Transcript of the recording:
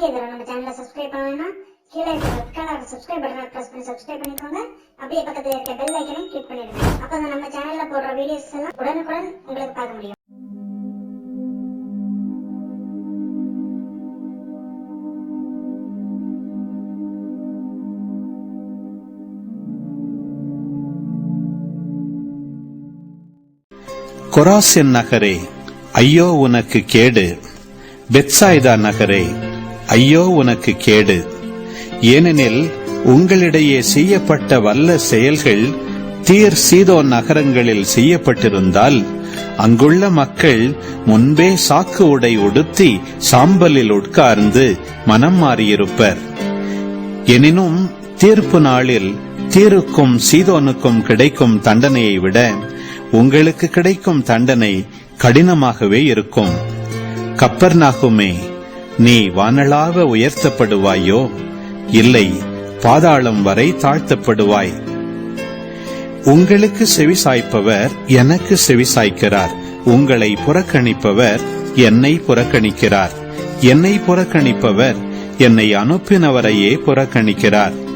நீங்க இதுல நம்ம சேனலை சப்ஸ்கிரைப் பண்ணலைன்னா கீழே இருக்க ரெட் கலர் சப்ஸ்கிரைப் பட்டனை ப்ரெஸ் பண்ணி சப்ஸ்கிரைப் பண்ணிக்கோங்க. அப்படியே பக்கத்தில் இருக்க பெல் ஐக்கனையும் கிளிக் பண்ணிடுங்க. அப்போ நம்ம சேனலில் போடுற வீடியோஸ் எல்லாம் உடனுக்குடன் உங்களுக்கு பார்க்க முடியும். கொராசின் நகரே ஐயோ உனக்கு கேடு. பெத்சாய்தா நகரே ஐயோ உனக்கு கேடு. ஏனெனில் உங்களிடையே செய்யப்பட்ட வல்ல செயல்கள் தீர் சீதோன் நகரங்களில் செய்யப்பட்டிருந்தால் அங்குள்ள மக்கள் முன்பே சாக்கு உடை உடுத்தி சாம்பலில் உட்கார்ந்து மனம் மாறியிருப்பர். எனினும் தீர்ப்பு நாளில் தீருக்கும் சீதோனுக்கும் கிடைக்கும் தண்டனையை விட உங்களுக்கு கிடைக்கும் தண்டனை கடினமாகவே இருக்கும். கப்பர்நாகுமே நீ வானளாக உயர்த்தப்படுவாயோ? இல்லை பாதாளம் வரை தாழ்த்தப்படுவாய். உங்களுக்கு செவிசாய்ப்பவர் எனக்கு செவிசாய்க்கிறார். உங்களை புறக்கணிப்பவர் என்னை புறக்கணிக்கிறார். என்னை புறக்கணிப்பவர் என்னை அனுப்பினவரையே புறக்கணிக்கிறார்.